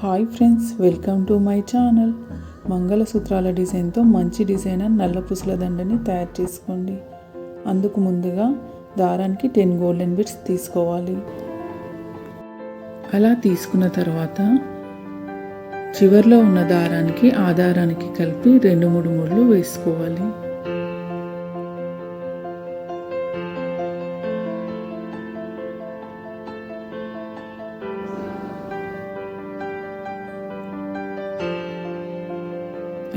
Hi friends welcome to my channel. మంగళసూత్రాల డిజైన్తో మంచి designer నల్ల పూసల దండని తయారు చేసుకోండి. అందుకు ముందుగా దారానికి టెన్ గోల్డెన్ బిట్స్ తీసుకోవాలి. అలా తీసుకున్న తర్వాత చివర్లో ఉన్న దారానికి ఆధారానికి కలిపి రెండు మూడు ముళ్ళు వేసుకోవాలి.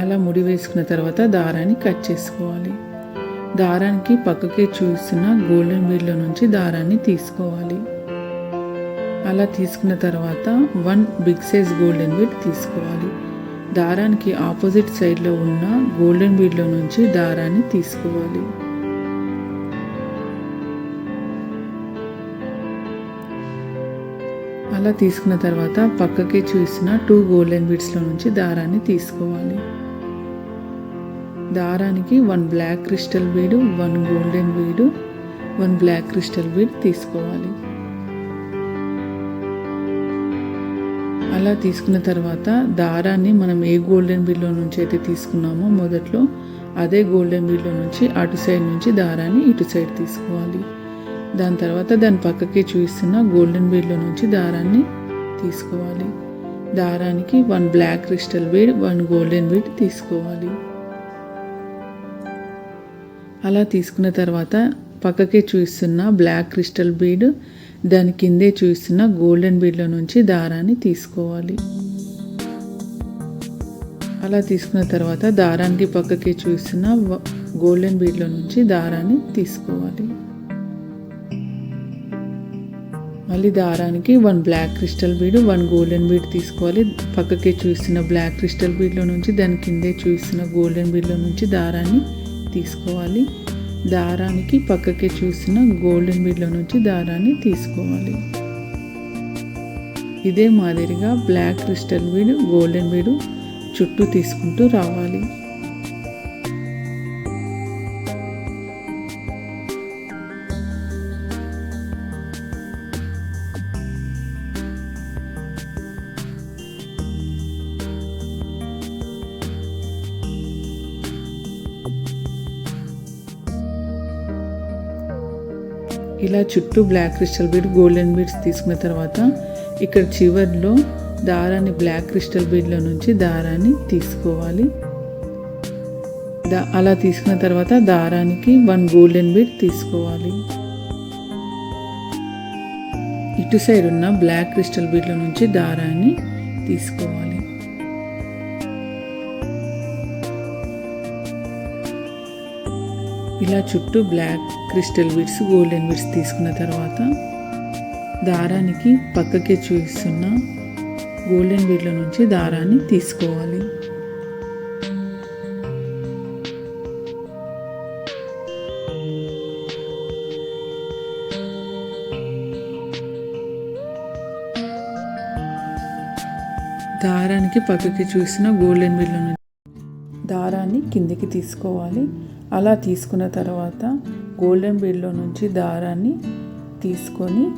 అలా ముడి వేసుకున్న తర్వాత దారాన్ని కట్ చేసుకోవాలి. దారానికి పక్కకి చూసిన గోల్డెన్ బీడ్లో నుంచి దారాన్ని తీసుకోవాలి. అలా తీసుకున్న తర్వాత one big size golden bead తీసుకోవాలి. దారానికి ఆపోజిట్ సైడ్లో ఉన్న గోల్డెన్ బీడ్లో నుంచి దారాన్ని తీసుకోవాలి. అలా తీసుకున్న తర్వాత పక్కకి చూసిన టూ గోల్డెన్ బీడ్స్లో నుంచి దారాన్ని తీసుకోవాలి. దారానికి one black crystal bead one golden bead one black crystal bead తీసుకోవాలి. అలా తీసుకున్న తర్వాత దారాన్ని మనం ఏ గోల్డెన్ బీడ్లో నుంచి అయితే తీసుకున్నామో మొదట్లో అదే గోల్డెన్ బీడ్లో నుంచి అటు సైడ్ నుంచి దారాన్ని ఇటు సైడ్ తీసుకోవాలి. దాని తర్వాత దాని పక్కకి చూస్తున్న గోల్డెన్ బీడ్లో నుంచి దారాన్ని తీసుకోవాలి. దారానికి one black crystal bead one golden bead తీసుకోవాలి. అలా తీసుకున్న తర్వాత పక్కకే చూస్తున్న బ్లాక్ క్రిస్టల్ బీడ్ దాని కిందే చూస్తున్న గోల్డెన్ బీడ్లో నుంచి దారాన్ని తీసుకోవాలి. అలా తీసుకున్న తర్వాత దారానికి పక్కకి చూస్తున్న గోల్డెన్ బీడ్లో నుంచి దారాన్ని తీసుకోవాలి. మళ్ళీ దారానికి one black crystal bead one golden bead తీసుకోవాలి. పక్కకే చూస్తున్న బ్లాక్ క్రిస్టల్ బీడ్లో నుంచి దాని కిందే చూస్తున్న గోల్డెన్ బీడ్లో నుంచి దారాన్ని తీసుకోవాలి. దారానికి పక్కకి చూసిన గోల్డెన్ బీడ్లో నుంచి దారాన్ని తీసుకోవాలి. ఇదే మాదిరిగా బ్లాక్ క్రిస్టల్ బీడ్ గోల్డెన్ బీడు చుట్టూ తీసుకుంటూ రావాలి. ఇలా చుట్టూ black crystal bead golden beads తీసుకున్న తర్వాత ఇక్కడ చివర్లో దారాన్ని బ్లాక్ క్రిస్టల్ బీడ్లో నుంచి దారాన్ని తీసుకోవాలి. దా అలా తీసుకున్న తర్వాత దారానికి వన్ గోల్డెన్ బీడ్ తీసుకోవాలి. ఇటు సైడ్ ఉన్న బ్లాక్ క్రిస్టల్ బీడ్లో నుంచి దారాన్ని తీసుకోవాలి. ఇలా చుట్టూ black crystal beads golden beads తీసుకున్న తర్వాత దారానికి పక్కకి చూస్తున్న గోల్డెన్ బీడ్ల నుంచి దారాన్ని తీసుకోవాలి. దారానికి పక్కకి చూసిన గోల్డెన్ బీడ్ల నుంచి దారాన్ని కిందికి తీసుకోవాలి. అలా తీసుకున్న తర్వాత గోల్డెన్ బీడ్లో నుంచి దారాన్ని తీసుకొని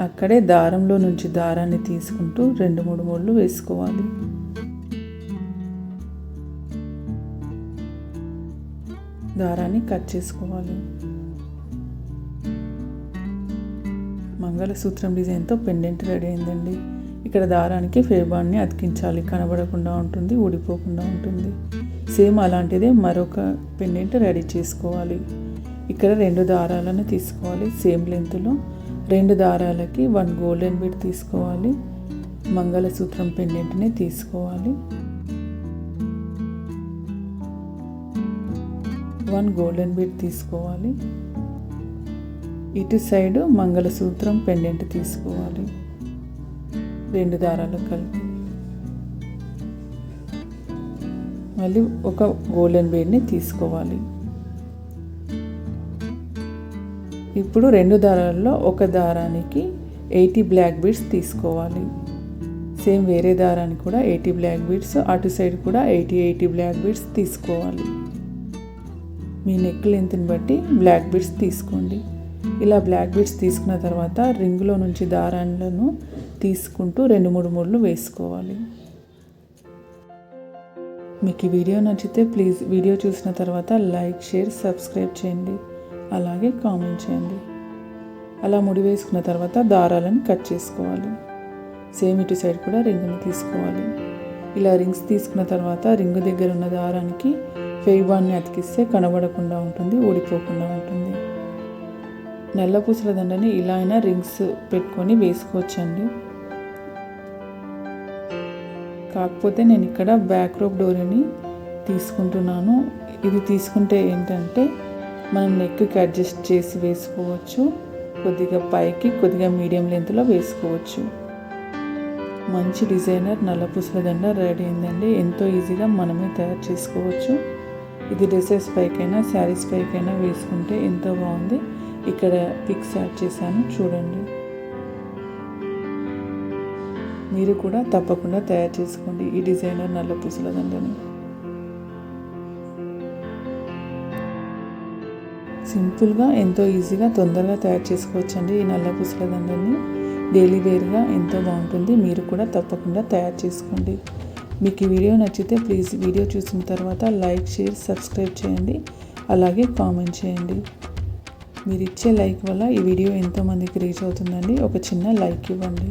అక్కడే దారంలో నుంచి దారాన్ని తీసుకుంటూ రెండు మూడు ముళ్ళు వేసుకోవాలి. దారాన్ని కట్ చేసుకోవాలి. మంగళసూత్రం డిజైన్తో పెండెంట్ రెడీ అయిందండి. ఇక్కడ దారానికి ఫేబాన్ని అతికించాలి. కనబడకుండా ఉంటుంది ఊడిపోకుండా ఉంటుంది. సేమ్ అలాంటిదే మరొక పెండెంట్ రెడీ చేసుకోవాలి. ఇక్కడ రెండు దారాలను తీసుకోవాలి సేమ్ లెంత్లో. రెండు దారాలకి వన్ గోల్డెన్ బీడ్ తీసుకోవాలి. మంగళసూత్రం పెండెంట్ని తీసుకోవాలి. వన్ గోల్డెన్ బీడ్ తీసుకోవాలి. ఇటు సైడ్ మంగళసూత్రం పెండెంట్ తీసుకోవాలి. రెండు దారాలు కలిపి. మళ్ళీ ఒక గోల్డెన్ బీడ్ని తీసుకోవాలి. ఇప్పుడు రెండు దారాల్లో ఒక దారానికి ఎయిటీ బ్లాక్ బీడ్స్ తీసుకోవాలి. సేమ్ వేరే దారానికి కూడా ఎయిటీ బ్లాక్ బీడ్స్ అటు సైడ్ కూడా ఎయిటీ ఎయిటీ బ్లాక్ బీడ్స్ తీసుకోవాలి. మీ నెక్ లెంత్ని బట్టి బ్లాక్ బీడ్స్ తీసుకోండి. ఇలా బ్లాక్ బీడ్స్ తీసుకున్న తర్వాత రింగ్లో నుంచి దారాలను తీసుకుంటూ రెండు మూడు మూడులు వేసుకోవాలి. మీకు ఈ వీడియో నచ్చితే ప్లీజ్ వీడియో చూసిన తర్వాత లైక్ షేర్ సబ్స్క్రైబ్ చేయండి. అలాగే కామెంట్ చేయండి. అలా ముడి వేసుకున్న తర్వాత దారాలను కట్ చేసుకోవాలి. సేమ్ ఇటు సైడ్ కూడా రింగుని తీసుకోవాలి. ఇలా రింగ్స్ తీసుకున్న తర్వాత రింగు దగ్గర ఉన్న దారానికి ఫెయిబాన్ని అతికిస్తే కనబడకుండా ఉంటుంది ఓడిపోకుండా ఉంటుంది. నల్ల పూసల దండని ఇలా అయినా రింగ్స్ పెట్టుకొని వేసుకోవచ్చండి. కాకపోతే నేను ఇక్కడ బ్యాక్ రోప్ డోరీని తీసుకుంటున్నాను. ఇది తీసుకుంటే ఏంటంటే మనం నెక్కి అడ్జస్ట్ చేసి వేసుకోవచ్చు. కొద్దిగా పైకి కొద్దిగా మీడియం లెంత్లో వేసుకోవచ్చు. మంచి డిజైనర్ నల్ల దండ రెడీ అయిందండి. ఎంతో ఈజీగా మనమే తయారు చేసుకోవచ్చు. ఇది డ్రెస్సెస్ పైకైనా శారీస్ పైకైనా వేసుకుంటే ఎంతో బాగుంది. ఇక్కడ పిక్స్ యాడ్ చేశాను చూడండి. మీరు కూడా తప్పకుండా తయారు చేసుకోండి ఈ డిజైనర్ నల్ల పూసల దండని సింపుల్గా ఎంతో ఈజీగా తొందరగా తయారు చేసుకోవచ్చండి ఈ నల్ల పూసల దండని డైలీ వేర్గా ఎంతో బాగుంటుంది. మీరు కూడా తప్పకుండా తయారు చేసుకోండి. మీకు ఈ వీడియో నచ్చితే ప్లీజ్ వీడియో చూసిన తర్వాత లైక్ షేర్ సబ్స్క్రైబ్ చేయండి. అలాగే కామెంట్ చేయండి. మీరు ఇచ్చే లైక్ వల్ల ఈ వీడియో ఎంతోమందికి రీచ్ అవుతుందండి. ఒక చిన్న లైక్ ఇవ్వండి.